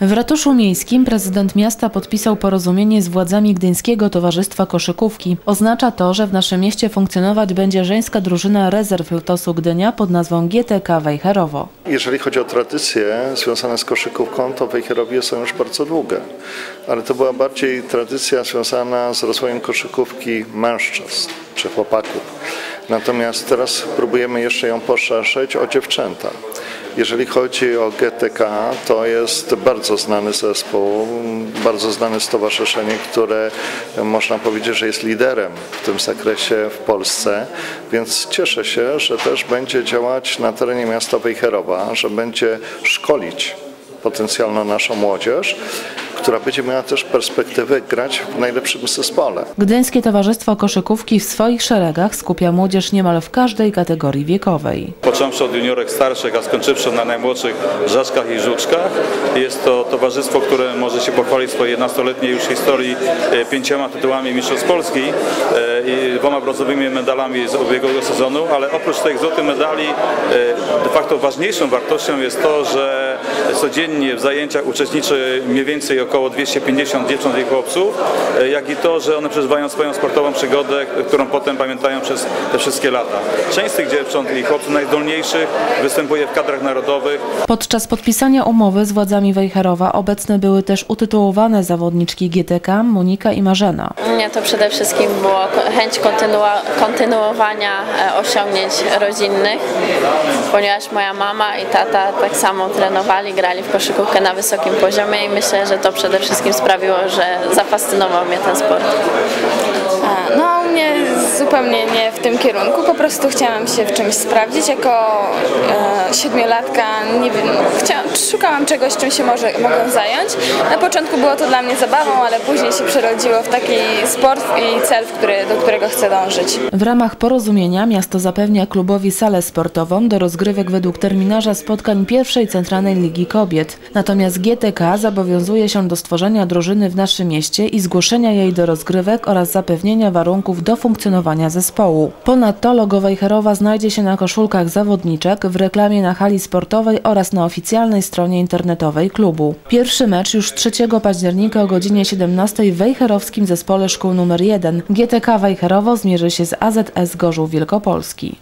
W ratuszu miejskim prezydent miasta podpisał porozumienie z władzami Gdyńskiego Towarzystwa Koszykówki. Oznacza to, że w naszym mieście funkcjonować będzie żeńska drużyna rezerw Lotosu Gdynia pod nazwą GTK Wejherowo. Jeżeli chodzi o tradycje związane z koszykówką, to Wejherowie są już bardzo długie, ale to była bardziej tradycja związana z rozwojem koszykówki mężczyzn czy chłopaków. Natomiast teraz próbujemy jeszcze ją poszerzyć o dziewczęta. Jeżeli chodzi o GTK, to jest bardzo znany zespół, bardzo znane stowarzyszenie, które można powiedzieć, że jest liderem w tym zakresie w Polsce, więc cieszę się, że też będzie działać na terenie miasta Wejherowa, że będzie szkolić potencjalną naszą młodzież, która będzie miała też perspektywę grać w najlepszym zespole. Gdyńskie Towarzystwo Koszykówki w swoich szeregach skupia młodzież niemal w każdej kategorii wiekowej. Począwszy od juniorek starszych, a skończywszy na najmłodszych Żaczkach i Żuczkach. Jest to towarzystwo, które może się pochwalić swojej nastoletniej już historii e, pięcioma tytułami Mistrzostw Polski e, i dwoma brązowymi medalami z ubiegłego sezonu, ale oprócz tych złotych medali e, de facto ważniejszą wartością jest to, że codziennie w zajęciach uczestniczy mniej więcej około 250 dziewcząt i chłopców, e, jak i to, że one przeżywają swoją sportową przygodę, którą potem pamiętają przez te wszystkie lata. Część z tych dziewcząt i chłopców najzdolniejszych występuje w kadrach narodowych. Podczas podpisania umowy z władzami Wejherowa obecne były też utytułowane zawodniczki GTK Monika i Marzena. Mnie to przede wszystkim było chęć kontynuowania, kontynuowania e, osiągnięć rodzinnych, ponieważ moja mama i tata tak samo trenowali, grali w koszykówkę na wysokim poziomie i myślę, że to przede wszystkim sprawiło, że zafascynował mnie ten sport. Zupełnie nie w tym kierunku. Po prostu chciałam się w czymś sprawdzić. Jako e, siedmiolatka nie wiem, chciałam, szukałam czegoś, czym się może, mogę zająć. Na początku było to dla mnie zabawą, ale później się przerodziło w taki sport i cel, który, do którego chcę dążyć. W ramach porozumienia miasto zapewnia klubowi salę sportową do rozgrywek według terminarza spotkań pierwszej Centralnej Ligi Kobiet. Natomiast GTK zobowiązuje się do stworzenia drużyny w naszym mieście i zgłoszenia jej do rozgrywek oraz zapewnienia warunków do funkcjonowania zespołu. Ponadto logo Wejherowa znajdzie się na koszulkach zawodniczek, w reklamie na hali sportowej oraz na oficjalnej stronie internetowej klubu. Pierwszy mecz już 3 października o godzinie 17 w Wejherowskim Zespole Szkół nr 1. GTK Wejherowo zmierzy się z AZS Gorzów Wielkopolski.